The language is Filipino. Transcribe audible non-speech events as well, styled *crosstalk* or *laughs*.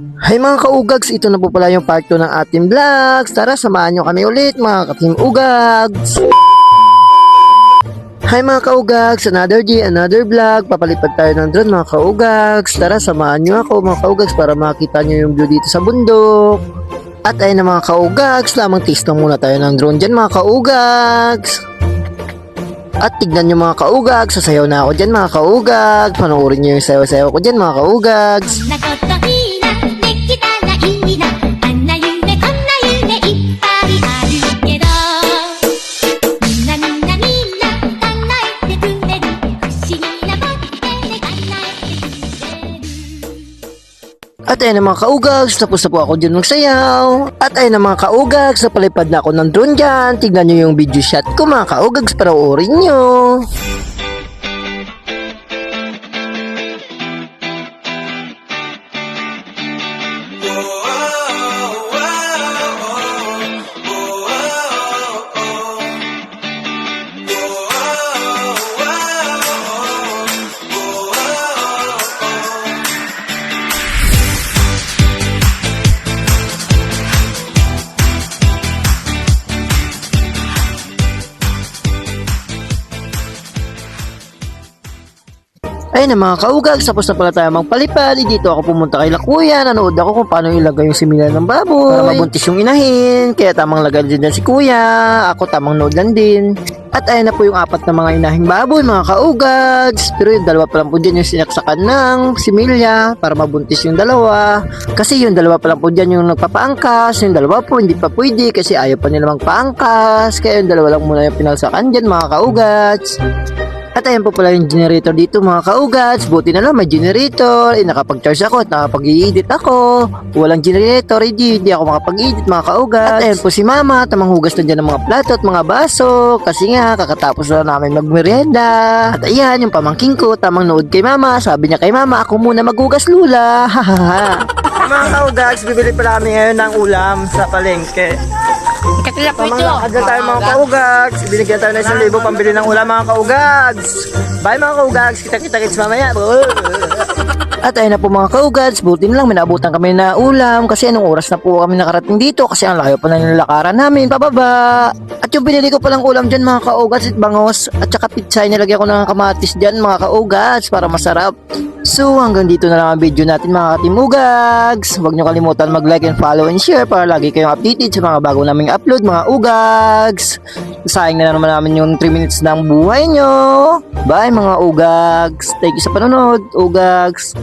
Hi mga kaugags, ito na po pala yung part 2 ng ating vlogs. Tara, samahan nyo kami ulit mga katim ugags. Hi mga kaugags, another day, another vlog. Papalipad tayo ng drone mga kaugags. Tara, samahan nyo ako mga kaugags para makita nyo yung view dito sa bundok. At ayun na mga kaugags, lamang taste lang muna tayo ng drone dyan mga kaugags. At tignan nyo mga kaugags, sasayaw na ako dyan mga kaugags. Panoorin nyo yung sayaw-sayaw ko dyan mga kaugags. こ At ayun na mga kaugags, tapos na po ako dyan magsayaw. At ayun na mga kaugags, napalipad na ako ng drone dyan. Tignan nyo yung video shot ko mga kaugags para urin nyo. Ayun na mga kaugags, tapos na pala tayo magpalipad. Dito ako pumunta kay Lakuya. Nanood ako kung paano ilagay yung simila ng baboy. Para mabuntis yung inahin. Kaya tamang lagay din na si Kuya. Ako tamang nood lang din. At ayun na po yung apat na mga inahing baboy, mga kaugags. Pero yung dalawa pa lang po dyan yung sinaksakan ng similya para mabuntis yung dalawa. Kasi yung dalawa pa lang po dyan yung nagpapaangkas. Yung dalawa po hindi pa pwede kasi ayaw pa nila magpaangkas. Kaya yung dalawa lang muna yung pinalsakan dyan, mga kaugags. At ayan po pala yung generator dito mga kaugats. Buti na lang may generator. Eh, nakapag-charge ako at nakapag-i-edit ako. Walang generator, hindi, hindi ako makapag-edit mga kaugats. At ayan po si mama, tamang hugas na dyan ng mga plato at mga baso. Kasi nga, kakatapos na namin magmerienda. At ayan, yung pamangking ko, tamang nood kay mama. Sabi niya kay mama, ako muna maghugas lula. *laughs* Hahaha. Mga kaugats, bibili pala kami ngayon ng ulam sa palengke. Katulad po ito. Mga agad tayo mga kaugags. Binigyan tayo ng isang libo pambili ng ulam mga kaugags. Bye mga kaugags. Kita-kita kits mamaya. *laughs* At ayun na po mga kaugads, buti na lang minabutan kami na ulam kasi anong oras na po kami nakarating dito kasi ang layo pa na yung lakaran namin pababa. At yung binili ko palang ulam dyan mga kaugads at bangos at saka pizza nilagyan ko ng kamatis dyan mga kaugads para masarap. So hanggang dito na lang ang video natin mga katimugags. Huwag nyo kalimutan mag-like and follow and share para lagi kayong updated sa mga bago naming upload mga ugags. Sayang na naman namin yung 3 minutes ng buhay nyo. Bye mga ugags. Thank you sa panonood, ugags.